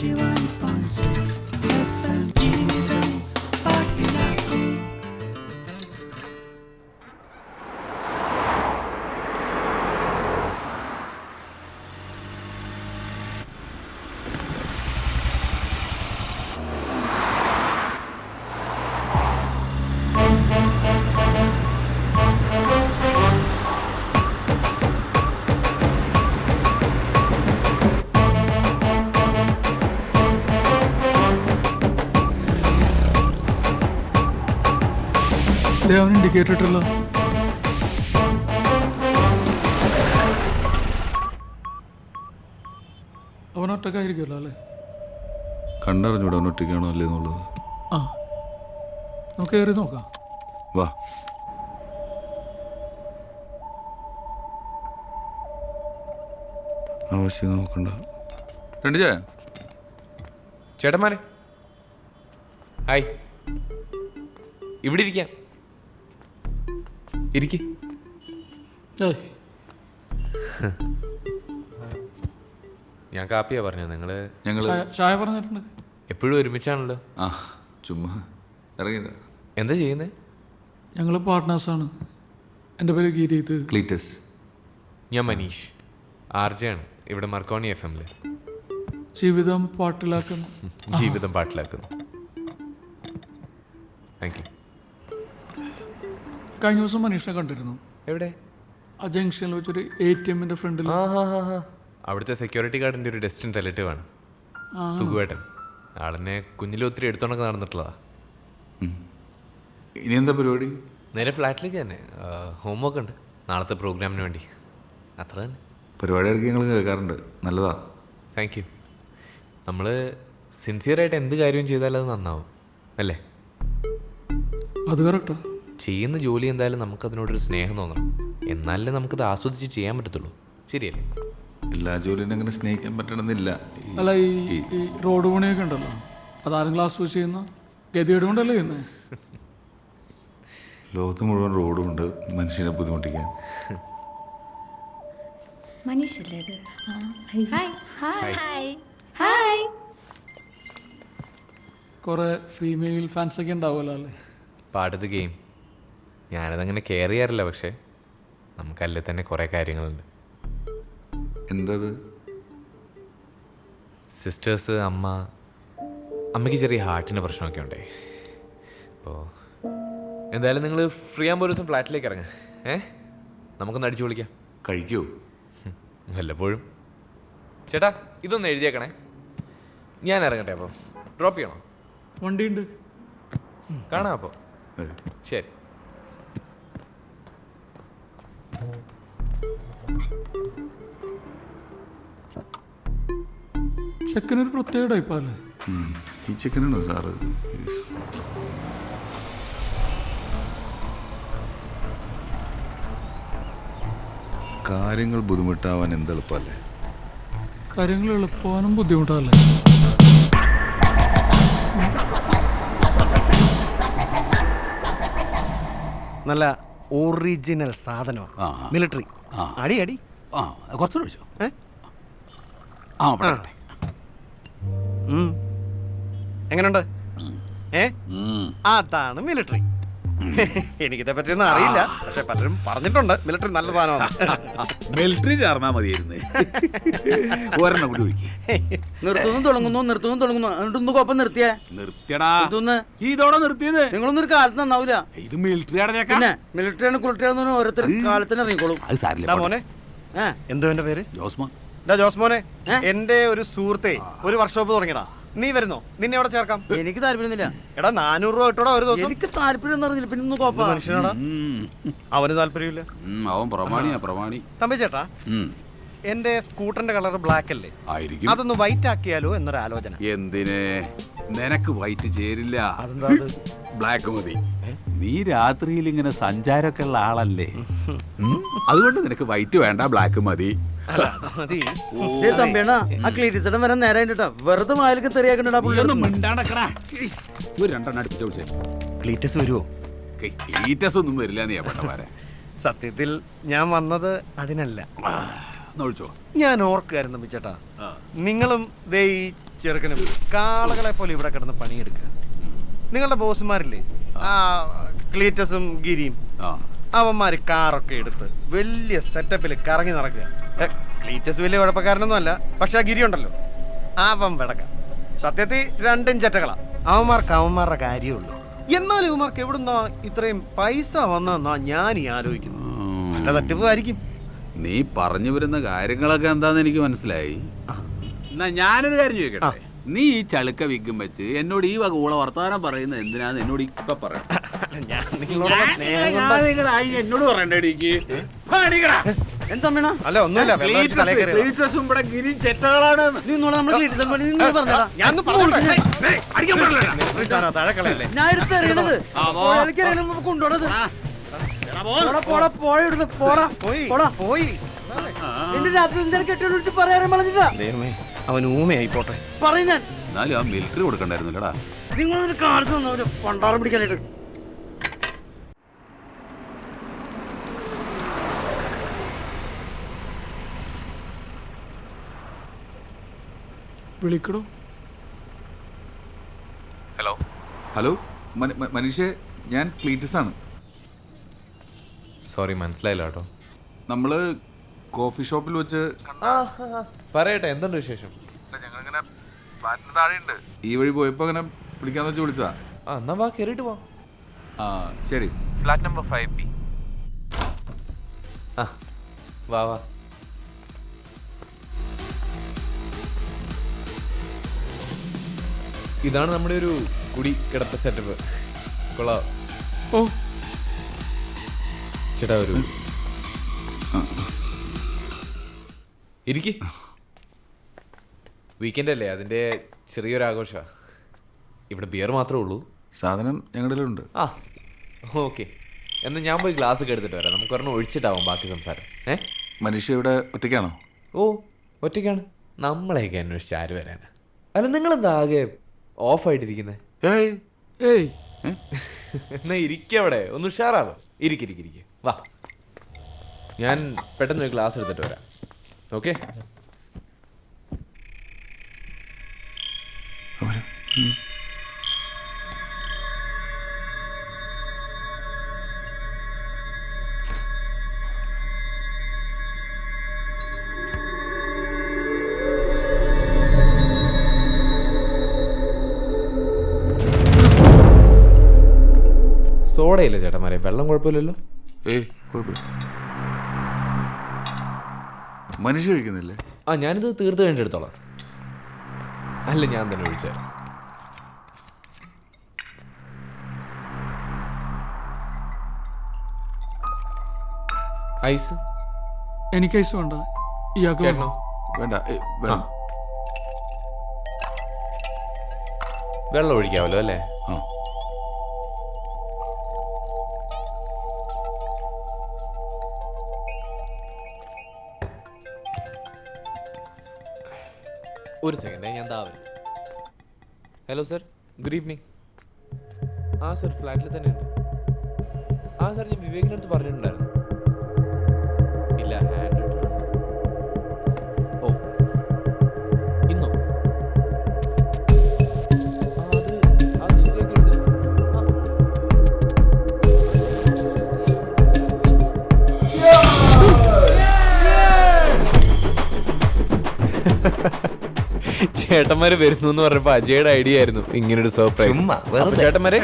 91.6 അവൻ ഇൻഡിക്കേറ്റർ ഇട്ടല്ലോ അവൻ ഒറ്റക്കായിരിക്കുമല്ലോ അല്ലേ? കണ്ടറിഞ്ഞൂടെ അവൻ ഒറ്റയ്ക്കാണോ അല്ലേ എന്നുള്ളത്? ആ. നമുക്ക് കയറി നോക്കാം. വാ. ആവശ്യം നോക്കണ്ട. രണ്ട് ചായ ചേട്ടന്മാരെ. ഹായ്. ഇവിടെ ഇരിക്കാം. ഇരിക്ക്. ഞാൻ കാപ്പിയാ പറഞ്ഞു നിങ്ങൾ ഞങ്ങൾ ചായ ചായ പറഞ്ഞിട്ടുണ്ട്. എപ്പോഴും ഒരുമിച്ചാണല്ലോ. ആ ചുമ്മാ ഇറങ്ങിയത്. എന്താ ചെയ്യുന്നത് ഞങ്ങൾ പാർട്ട്നേഴ്സാണ്. എന്റെ പേര് ഗീരീത്. ക്ലീറ്റസ്. ഞാൻ മനീഷ്. ആർ ജെ ആണ്. ഇവിടെ മർക്കോണി എഫ് എമ്മിൽ ജീവിതം പാട്ടിലാക്കുന്നു. ജീവിതം പാട്ടിലാക്കുന്നു. താങ്ക് യു കഴിഞ്ഞ ദിവസം മനീഷിനെ കണ്ടിരുന്നു. എവിടെ? ആ ജംഗ്ഷനിൽ വെച്ചൊരു എ ടി എമ്മിന്റെ ഫ്രണ്ടിൽ. അവിടുത്തെ സെക്യൂരിറ്റി ഗാർഡിന്റെ ഒരു ഡെസ്റ്റിൻ റിലേറ്റീവ് ആണ്. സുഖുവേട്ടൻ. ആളിനെ കുഞ്ഞിലെ ഒത്തിരി എടുത്തോണ്ടൊക്കെ നടന്നിട്ടുള്ളതാ. ഇനി എന്താ പരിപാടി? നേരെ ഫ്ലാറ്റിലേക്ക് തന്നെ. ഹോംവർക്ക് ഉണ്ട്. നാളത്തെ പ്രോഗ്രാമിന് വേണ്ടി. അത്ര തന്നെ. പരിപാടി ഇടയ്ക്ക് ഞങ്ങൾ കേൾക്കാറുണ്ട്. നല്ലതാ. താങ്ക് യു നമ്മൾ സിൻസിയറായിട്ട് എന്ത് കാര്യവും ചെയ്താൽ അത് നന്നാവും. അല്ലേ? അത് കറക്റ്റാ ചെയ്യുന്ന ജോലി എന്തായാലും നമുക്കതിനോടൊരു സ്നേഹം തോന്നണം. എന്നാലേ നമുക്കത് ആസ്വദിച്ച് ചെയ്യാൻ പറ്റത്തുള്ളൂ. ശരിയല്ലേ? എല്ലാ ജോലിയും അങ്ങനെ സ്നേഹിക്കാൻ പറ്റണമെന്നില്ല. ഈ- അല്ല ഈ ഈ റോഡ് പണിയൊക്കെ ഉണ്ടല്ലോ? അതാരും ക്ലാസ് വെച്ച് ചെയ്യുന്ന? ഗതികേട് കൊണ്ടല്ലേ ചെയ്യുന്നത് ലോകത്ത് മുഴുവൻ റോഡും ഉണ്ട്. മനുഷ്യനെ ബുദ്ധിമുട്ടിക്കാൻ. മനീഷല്ലേ ഇത്? ഹായ്. ഹായ്. ഹായ്. ഹായ്. കുറേ ഫീമെയിൽ ഫാൻസൊക്കെ ഉണ്ടാവുമല്ലോ അല്ലേ? പാടത്ത് ഗെയിം. ഞാനതങ്ങനെ കെയർ ചെയ്യാറില്ല പക്ഷേ നമുക്കല്ലേ തന്നെ കുറേ കാര്യങ്ങളുണ്ട്. എന്തത്? സിസ്റ്റേഴ്സ് അമ്മ അമ്മയ്ക്ക് ചെറിയ ഹാർട്ടിന്റെ പ്രശ്നമൊക്കെ ഉണ്ടേ. അപ്പോൾ എന്തായാലും നിങ്ങൾ ഫ്രീ ആകുമ്പോൾ ഒരു ദിവസം ഫ്ലാറ്റിലേക്ക് ഇറങ്ങ. ഏ? നമുക്കൊന്ന് അടിച്ചു വിളിക്കാം കഴിക്കൂ. വല്ലപ്പോഴും. ചേട്ടാ ഇതൊന്ന് എഴുതിയേക്കണേ. ഞാൻ ഇറങ്ങട്ടെ അപ്പോൾ ഡ്രോപ്പ് ചെയ്യണോ? വണ്ടിയുണ്ട്. കാണാം അപ്പോൾ ശരി. ചെക്കനൊരു പ്രത്യേക ടൈപ്പല്ലേ ഈ ചെക്കനാണോ സാറ്? കാര്യങ്ങൾ ബുദ്ധിമുട്ടാവാൻ എന്തെളുപ്പല്ലേ കാര്യങ്ങൾ എളുപ്പവാനും ബുദ്ധിമുട്ടല്ലേ നല്ല ഒറിജിനൽ സാധനമാണ്. Military military. അടി അടി. ആ കുറച്ചുകൂടെ ഏ? ആ. എങ്ങനുണ്ട്? ഏ. അതാണ് മിലിറ്ററി. എനിക്കിതെ പറ്റിയൊന്നും അറിയില്ല. പക്ഷെ പലരും പറഞ്ഞിട്ടുണ്ട്. മിലിറ്ററി നല്ല സാധനമാണ്. മിലിറ്ററി ചേർന്നാ മതിയായിരുന്നു. ഒരെണ്ണം കൂടി ഒഴിക്കേ. നിർത്തുന്നു തുടങ്ങുന്നു നിർത്തുന്നു തുടങ്ങുന്നു. എന്നിട്ടൊന്ന് കൊപ്പം നിർത്തിയേ. നിർത്തിയടാ. ഇതൊന്ന് ഇതോടെ നിർത്തിയത്. നിങ്ങളൊന്നും ഒരു കാലത്ത് നന്നാവില്ല ഇത് മിലിറ്ററി പിന്നെ മിലിറ്ററിയാണ് കുളിട്ടറിയാന്ന് ഓരോരുത്തർ കാലത്തിന് ഇറങ്ങിക്കോളും. അത് സാരില്ല മോനെ. എന്തോ എന്റെ പേര്? ജോസ്മോൻ. ജോസ്മോനെ? എന്റെ ഒരു സുഹൃത്തെ ഒരു വർക്ക്ഷോപ്പ് തുടങ്ങിയടാ നീ വരുന്നോ? നിന്നെ അവിടെ ചേർക്കാം? എനിക്ക് താല്പര്യമൊന്നുമില്ല. എടാ നാനൂറ് രൂപ ഇട്ടോടാ ഒരു ദിവസം. എനിക്ക് താല്പര്യം എന്ന് പറഞ്ഞില്ല പിന്നെ കോപ്പ മനുഷ്യനാടാ. അവന് താല്പര്യമില്ല. അവൻ പ്രമാണിയാ പ്രമാണി. തമ്പി ചേട്ടാ. എന്റെ സ്കൂട്ടറിന്റെ കളർ ബ്ലാക്ക് അല്ലേ? ആയിരിക്കും. അതൊന്ന് വൈറ്റ് ആക്കിയാലോ എന്നൊരു ആലോചന എന്തിന്? നിനക്ക് വൈറ്റ് ചേരില്ല. അതെന്താ ബ്ലാക്ക് മതി. നീ രാത്രിയിൽ ഇങ്ങനെ സഞ്ചാരമൊക്കെ ഉള്ള ആളല്ലേ? അതുകൊണ്ട് നിനക്ക് വൈറ്റ് വേണ്ട ബ്ലാക്ക് മതി. വരാൻ നേരം വെറുതെ തെറിയാക്കണ്ടാ. ഒരു രണ്ടെണ്ണം അടുപ്പിച്ച് വിളിച്ചേ. ക്ലീറ്റസ് വരുമോ ക്ലീറ്റസ് ഒന്നും വരില്ല നീ സത്യത്തിൽ ഞാൻ വന്നത് അതിനല്ല. ഞാൻ ഓർക്കുകയായിരുന്നു മിച്ചേട്ടാ. നിങ്ങളും ദേ ഈ ചെറുക്കനും കാളകളെ പോലെ ഇവിടെ കിടന്ന് പണിയെടുക്കുക. നിങ്ങളുടെ ബോസ്മാരില്ലേ? ആ. ക്ലീറ്റസും ഗിരിയും. അവന്മാര് കാറൊക്കെ എടുത്ത് വലിയ സെറ്റപ്പിൽ കറങ്ങി നടക്കുക. ക്ലീറ്റസ് വലിയ കുഴപ്പക്കാരനൊന്നും അല്ല. പക്ഷെ ആ ഗിരി ഉണ്ടല്ലോ. അവൻ വിടക്ക സത്യത്തിൽ രണ്ടും ചെറ്റകളാ. അവന്മാർക്ക് അവന്മാരുടെ കാര്യമുള്ളൂ എന്നാലും ഇവന്മാർക്ക് എവിടുന്നാ ഇത്രയും പൈസ വന്നെന്നാ ഞാൻ ഈ ആലോചിക്കുന്നു നല്ല നല്ല തട്ടിപ്പായിരിക്കും നീ പറഞ്ഞു വരുന്ന കാര്യങ്ങളൊക്കെ എന്താന്ന് എനിക്ക് മനസ്സിലായി എന്നാ ഞാനൊരു കാര്യം ചോദിക്കട്ടെ നീ ഈ ചളുക്ക വിഗ്ഗും വെച്ച് എന്നോട് ഈ വക ഊള വർത്താനം പറയുന്നത് എന്തിനാന്ന് എന്നോട് ഇപ്പൊ പറയാം എന്നോട് പറയണ്ടേ എന്താ അല്ല ഒന്നുമില്ല. ഇവിടെ ഗിരി ചെറ്റകളാണ് നീ നമ്മുടെ പണി നീ ഞാൻ കൊണ്ടുപോണത് എന്റെ രാത്രി കെട്ടിയോട് പറഞ്ഞിട്ടാ ദൈവമേ അവൻ ഊമയായി പോട്ടെ പറയും ഞാൻ. എന്നാലും ആ മിലിറ്ററി കൊടുക്കണ്ടായിരുന്നില്ലടാ. നിങ്ങളൊരു കാണിച്ചു ഒരു പണ്ടാളം പിടിക്കാനായിട്ട്. വിളിക്കണോ? ഹലോ. ഹലോ? മന- മനീഷേ ഞാൻ ക്ലീറ്റസ് ആണ് സോറി മനസ്സിലായില്ല കേട്ടോ. നമ്മൾ കോഫി ഷോപ്പിൽ വെച്ച് പറയട്ടെ എന്തുണ്ട് വിശേഷം? ഈ വഴി പോയപ്പോ അങ്ങനെ വിളിക്കാന്ന് വെച്ച് വിളിച്ചതാ. ആ എന്നാ വാ കേറിട്ട് പോ ആ ശരി. Flat number five B. ആ വാ വാ. ഇതാണ് നമ്മുടെ ഒരു കുടി കിടത്ത സെറ്റപ്പ്. കൊള്ളാം. ഓ ചേട്ടാ ഒരു ഇരിക്ക്. വീക്കെൻഡ് അല്ലേ? അതിന്റെ ചെറിയൊരു ആഘോഷമാണ് ഇവിടെ ബിയർ മാത്രമേ ഉള്ളൂ. സാധനം ഞങ്ങളുടെ ഉണ്ട് ആ ഓക്കെ. എന്നാൽ ഞാൻ പോയി ഗ്ലാസ് ഒക്കെ എടുത്തിട്ട് വരാം. നമുക്ക് ഒരെണ്ണം ഒഴിച്ചിട്ടാവും ബാക്കി സംസാരം. ഏ? മനുഷ്യ ഇവിടെ ഒറ്റയ്ക്കാണോ? ഓ ഒറ്റയ്ക്കാണ്. നമ്മളെയൊക്കെ അന്വേഷിച്ച് ആര് വരാനാ? അല്ല നിങ്ങളെന്താ ആകെ ഓഫായിട്ടിരിക്കുന്നത് ഏയ്. ഏയ്. എന്നാ ഇരിക്കവിടെ ഒന്ന് ഉഷാറാവ്? ഇരിക്കിരിക്കിരിക്കുക വാ. ഞാൻ പെട്ടെന്ന് ഒരു ഗ്ലാസ് എടുത്തിട്ട് വരാം. ഓക്കെ സോഡയില്ല ചേട്ടന്മാരെ? വെള്ളം കുഴപ്പമില്ലല്ലോ? ഏയ് കുഴപ്പമില്ല. മനുഷ്യ കഴിക്കുന്നില്ലേ ആ ഞാനിത് തീർത്ത് കഴിഞ്ഞിട്ട് എടുത്തോളാം. അല്ല ഞാൻ തന്നെ ഒഴിച്ചു തരാം. ഐസ്? എനിക്ക് ഐസ് വേണ്ട. ഇയാൾക്ക് വേണ്ട. ഏയ്, വേണം വെള്ളം ഒഴിക്കാമല്ലോ അല്ലേ? ആ. ഒരു സെക്കൻഡ് ഞാൻ താവര വരും. ഹലോ സർ ഗുഡ് ഈവനിങ് ആ സർ ഫ്ലാറ്റിൽ തന്നെ ഉണ്ട് ആ സർ ഞാൻ വിവേകിന്റെ അടുത്ത് പറഞ്ഞിട്ടുണ്ടായിരുന്നു. ഇല്ല ഹാൻഡ് ഓ. ഇന്നോ? ha. എടുക്കാം ആ. ചേട്ടന്മാര് വരുന്നു എന്ന് പറഞ്ഞപ്പോ അജയുടെ ഐഡിയ ആയിരുന്നു ഇങ്ങനൊരു സർപ്രൈസ് ചേട്ടന്മാരെ.